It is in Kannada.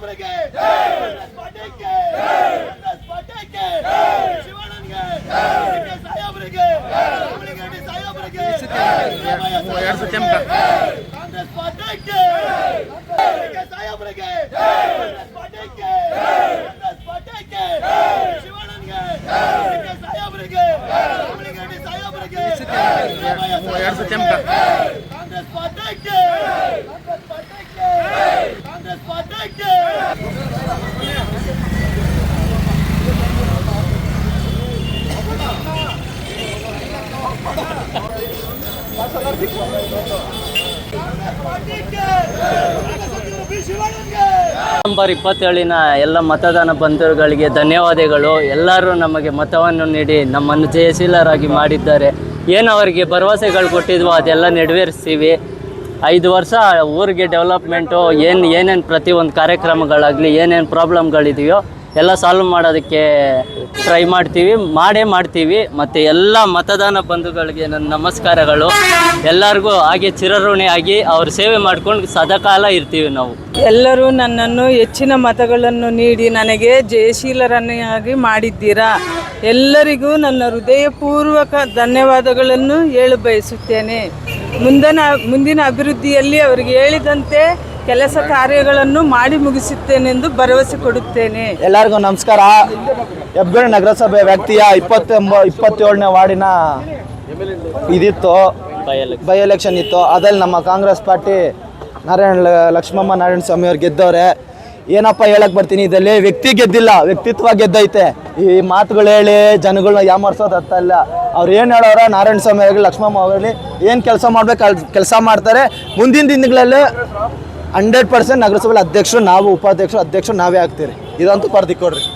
ಪಾಟೀಲ್ಗೆ ಕಾಂಗ್ರೆಸ್ ಪಾಟೀಲ್ಗೆ. ಶಿವಣ್ಣನ್ಗೆ. ಸಾಹೇಬ್ರಿಗೆ ರಾಮಲಿಂಗಾರೆಡ್ಡಿ ಸಾಹೇಬ್ರಿಗೆ. ಕಾಂಗ್ರೆಸ್ ಪಾಟೀಲ್ಗೆ. ಕೆ ಸಾಹೇಬ್ರಿಗೆ ಕಾಂಗ್ರೆಸ್ ಪಾಟೀಲ್ಗೆ. ಶಿವಣ್ಣನ್ಗೆ. ಸಾಹೇಬ್ರಿಗೆ ರಾಮಲಿಂಗಾರೆಡ್ಡಿ ಸಾಹೇಬ್ರಿಗೆ. ಕಾಂಗ್ರೆಸ್ ಪಾಟೀಲ್ಗೆ. ಕಾಂಗ್ರೆಸ್ ಪಾಟೀಲ್ಗೆ ಕಾಂಗ್ರೆಸ್ ಪಾಟೀಲ್ಗೆ ನವೆಂಬರ್ ಇಪ್ಪತ್ತೇಳಿನ ಎಲ್ಲ ಮತದಾನ ಬಂಧುಗಳಿಗೆ ಧನ್ಯವಾದಗಳು. ಎಲ್ಲರೂ ನಮಗೆ ಮತವನ್ನು ನೀಡಿ ನಮ್ಮನ್ನು ಜಯಶೀಲರಾಗಿ ಮಾಡಿದ್ದಾರೆ. ಏನು ಅವರಿಗೆ ಭರವಸೆಗಳು ಕೊಟ್ಟಿದ್ವೋ ಅದೆಲ್ಲ ನೆರವೇರಿಸ್ತೀವಿ. ಐದು ವರ್ಷ ಊರಿಗೆ ಡೆವಲಪ್ಮೆಂಟು ಏನು ಏನೇನು ಪ್ರತಿಯೊಂದು ಕಾರ್ಯಕ್ರಮಗಳಾಗಲಿ, ಏನೇನು ಪ್ರಾಬ್ಲಮ್ಗಳಿದೆಯೋ ಎಲ್ಲ ಸಾಲ್ವ್ ಮಾಡೋದಕ್ಕೆ ಟ್ರೈ ಮಾಡ್ತೀವಿ, ಮಾಡೇ ಮಾಡ್ತೀವಿ. ಮತ್ತು ಎಲ್ಲ ಮತದಾನ ಬಂಧುಗಳಿಗೆ ನನ್ನ ನಮಸ್ಕಾರಗಳು. ಎಲ್ಲರಿಗೂ ಹಾಗೆ ಚಿರಋಣಿಯಾಗಿ ಅವ್ರ ಸೇವೆ ಮಾಡ್ಕೊಂಡು ಸದಾಕಾಲ ಇರ್ತೀವಿ ನಾವು. ಎಲ್ಲರೂ ನನ್ನನ್ನು ಹೆಚ್ಚಿನ ಮತಗಳನ್ನು ನೀಡಿ ನನಗೆ ಜಯಶೀಲರನ್ನಾಗಿ ಮಾಡಿದ್ದೀರಾ? ಎಲ್ಲರಿಗೂ ನನ್ನ ಹೃದಯಪೂರ್ವಕ ಧನ್ಯವಾದಗಳನ್ನು ಹೇಳ ಬಯಸುತ್ತೇನೆ. ಮುಂದಿನ ಮುಂದಿನ ಅಭಿವೃದ್ಧಿಯಲ್ಲಿ ಅವರಿಗೆ ಹೇಳಿದಂತೆ ಕೆಲಸ ಕಾರ್ಯಗಳನ್ನು ಮಾಡಿ ಮುಗಿಸುತ್ತೇನೆಂದು ಭರವಸೆ ಕೊಡುತ್ತೇನೆ. ಎಲ್ಲರಿಗೂ ನಮಸ್ಕಾರ. ಹೆಬ್ಬಗಣ ನಗರಸಭೆ ವ್ಯಾಪ್ತಿಯ ಇಪ್ಪತ್ತೊಂಬ ಇಪ್ಪತ್ತೇಳನೇ ವಾರ್ಡಿನ ಇದಿತ್ತು, ಬೈ ಎಲೆಕ್ಷನ್ ಇತ್ತು. ಅದಲ್ಲಿ ನಮ್ಮ ಕಾಂಗ್ರೆಸ್ ಪಾರ್ಟಿ ನಾರಾಯಣ ಲಕ್ಷ್ಮಮ್ಮ ನಾರಾಯಣ ಸ್ವಾಮಿ ಅವ್ರು ಗೆದ್ದವ್ರೆ. ಏನಪ್ಪ ಹೇಳಕ್ ಬರ್ತೀನಿ, ಇದರಲ್ಲಿ ವ್ಯಕ್ತಿ ಗೆದ್ದಿಲ್ಲ, ವ್ಯಕ್ತಿತ್ವ ಗೆದ್ದೈತೆ. ಈ ಮಾತುಗಳು ಹೇಳಿ ಜನಗಳನ್ನ ಯಾಮರ್ಸೋದು ಇಲ್ಲ. ಅವ್ರು ಏನು ಹೇಳೋರ ನಾರಾಯಣ ಸ್ವಾಮಿ ಆಗಲಿ ಲಕ್ಷ್ಮಮ್ಮ ಅವರಲ್ಲಿ ಏನು ಕೆಲಸ ಮಾಡ್ಬೇಕು, ಕೆಲಸ ಮಾಡ್ತಾರೆ. ಮುಂದಿನ ದಿನಗಳಲ್ಲಿ ಹಂಡ್ರೆಡ್ ಪರ್ಸೆಂಟ್ ನಗರಸಭೆ ಅಧ್ಯಕ್ಷರು ನಾವು ಉಪಾಧ್ಯಕ್ಷರು ಅಧ್ಯಕ್ಷರು ನಾವೇ ಆಗ್ತೀರಿ. ಇದಂತೂ ಪರ್ದಿ ಕೊಡ್ರಿ.